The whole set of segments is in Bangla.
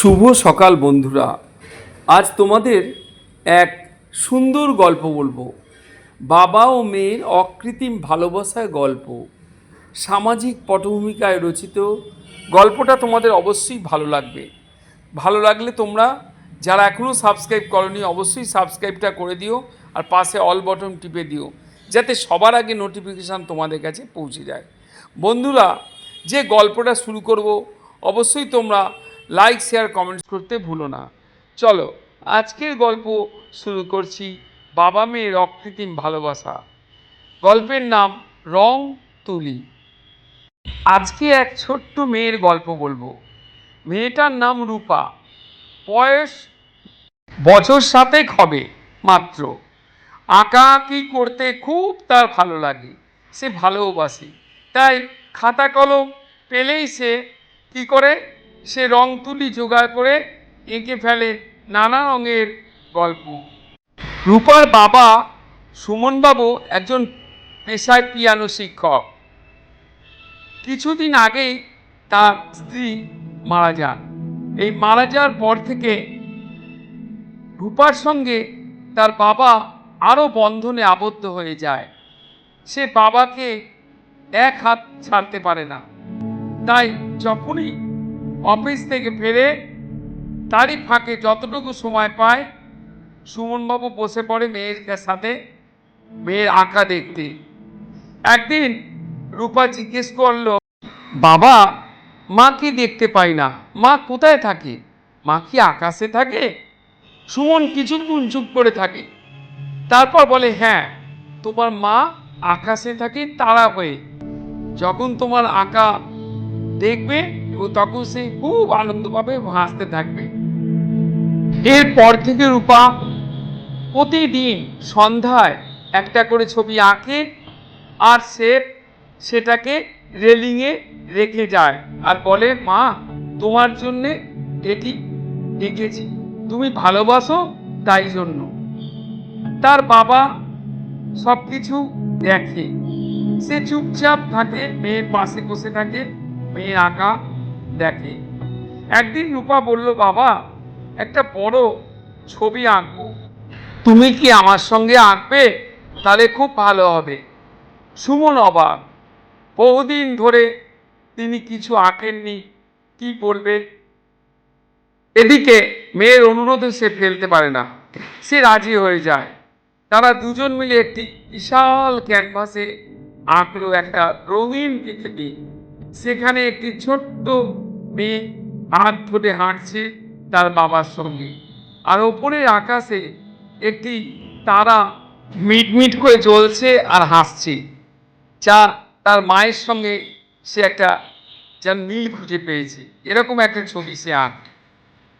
শুভ সকাল বন্ধুরা। আজ তোমাদের এক সুন্দর গল্প বলব। বাবা ও মেয়ের অকৃত্রিম ভালোবাসার গল্প। সামাজিক পটভূমিকায় রচিত। গল্পটা তোমাদের অবশ্যই ভালো লাগবে। ভালো লাগলে তোমরা যারা এখনও সাবস্ক্রাইব করনি, অবশ্যই সাবস্ক্রাইবটা করে দিও আর পাশে অল বটন টিপে দিও, যাতে সবার আগে নোটিফিকেশান তোমাদের কাছে পৌঁছে যায়। বন্ধুরা, যে গল্পটা শুরু করব, অবশ্যই তোমরা লাইক শেয়ার কমেন্টস করতে ভুলো না। চলো, আজকের গল্প শুরু করছি বাবা মেয়ের অকৃত্রিম ভালোবাসা। গল্পের নাম রং তুলি। আজকে এক ছোট্ট মেয়ের গল্প বলব। মেয়েটার নাম রূপা। বয়স বছর সাতেক হবে মাত্র। আঁকা আঁকি করতে খুব তার ভালো লাগে। সে ভালোবাসে। তাই খাতা কলম পেলেই সে কী করে সে রং তুলি জোগাড় করে এঁকে ফেলে নানা রঙের গল্প। রূপার বাবা সুমনবাবু একজন পেশায় পিয়ানো শিক্ষক। কিছুদিন আগেই তার স্ত্রী মারা যান। এই মারা যাওয়ার পর থেকে রূপার সঙ্গে তার বাবা আরও বন্ধনে আবদ্ধ হয়ে যায়। সে বাবাকে এক হাত ছাড়তে পারে না। তাই যখনই অফিস থেকে ফেরে তারই ফাঁকে যতটুকু সময় পায়, সুমনবাবু বসে পড়ে মেয়ের সাথে মেয়ের আঁকা দেখতে। একদিন রূপা জিজ্ঞেস করল, বাবা, মা কি দেখতে পাই না? মা কোথায় থাকে? মা কি আকাশে থাকে? সুমন কিছুক্ষণ চুপ করে থাকে। তারপর বলে হ্যাঁ তোমার মা আকাশে থাকে তারা হয়ে। যখন তোমার আঁকা দেখবে ও তখন সে খুব আনন্দ পাবে হাসতে থাকবে। এরপর থেকে রূপা প্রতিদিন সন্ধ্যায় একটা করে ছবি আঁকে আর সে সেটাকে রেলিংয়ে রেখে যায় আর বলে, মা, তোমার জন্যে এটি এঁকেছি। তুমি ভালোবাসো তাই জন্য। তার বাবা সব কিছু দেখে। সে চুপচাপ থাকে, মেয়ের পাশে বসে থাকে মেয়ে আঁকা দেখে। একদিন রূপা বলল, বাবা, একটা বড় ছবি আঁকবো। তুমি কি আমার সঙ্গে আঁকবে? তাহলে খুব ভালো হবে। সুমন অবাক। বহুদিন ধরে তিনি কিছু আঁকেননি। কি বলবে? এদিকে মেয়ের অনুরোধে সে ফেলতে পারে না। সে রাজি হয়ে যায়। তারা দুজন মিলে একটি বিশাল ক্যানভাসে আঁকলো একটা রঙিন পৃথিবী সেখানে একটি ছোট্ট মেয়ে হাত ধরে হাঁটছে তার বাবার সঙ্গে। আর ওপরের আকাশে একটি তারা মিটমিট করে জ্বলছে আর হাসছে। যা তার মায়ের সঙ্গে সে একটা যেন মিল খুঁজে পেয়েছে। এরকম একটা ছবি সে আঁক।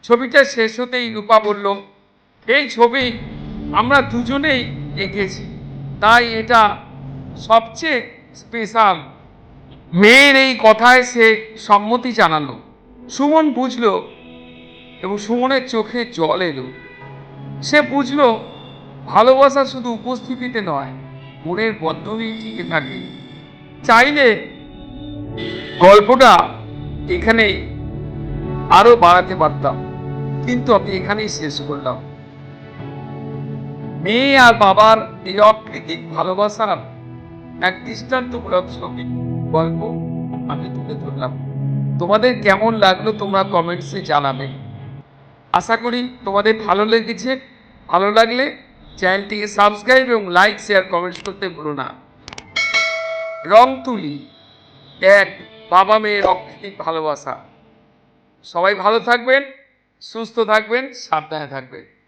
ছবিটা শেষ হতেই রূপা বলল, এই ছবি আমরা দুজনেই এঁকেছি। তাই এটা সবচেয়ে স্পেশাল মেয়ের এই কথায় সে সম্মতি জানালো। সুমন বুঝলো এবং সুমনের চোখে জল এলো। সে বুঝলো ভালোবাসা শুধু উপস্থিতিতে নয়, মনের বদ্ধনেই টিকে থাকে চাইলে গল্পটা এখানেই আরও বাড়াতে পারতাম, কিন্তু আমি এখানেই শেষ করলাম। মেয়ে আর বাবার অকৃতিক ভালোবাসার এক দৃষ্টান্তমূলক ছবি, গল্প আমি তুলে ধরলাম। তোমাদের কেমন লাগল তোমরা কমেন্টসে জানাবে। আশা করি তোমাদের ভালো লেগেছে। ভালো লাগলে চ্যানেলটিকে সাবস্ক্রাইব এবং লাইক শেয়ার কমেন্টস করতে ভুলো না। রং তুলি এক বাবা মেয়ের অকৃতিক ভালোবাসা। সবাই ভালো থাকবেন, সুস্থ থাকবেন, সাবধানে থাকবেন।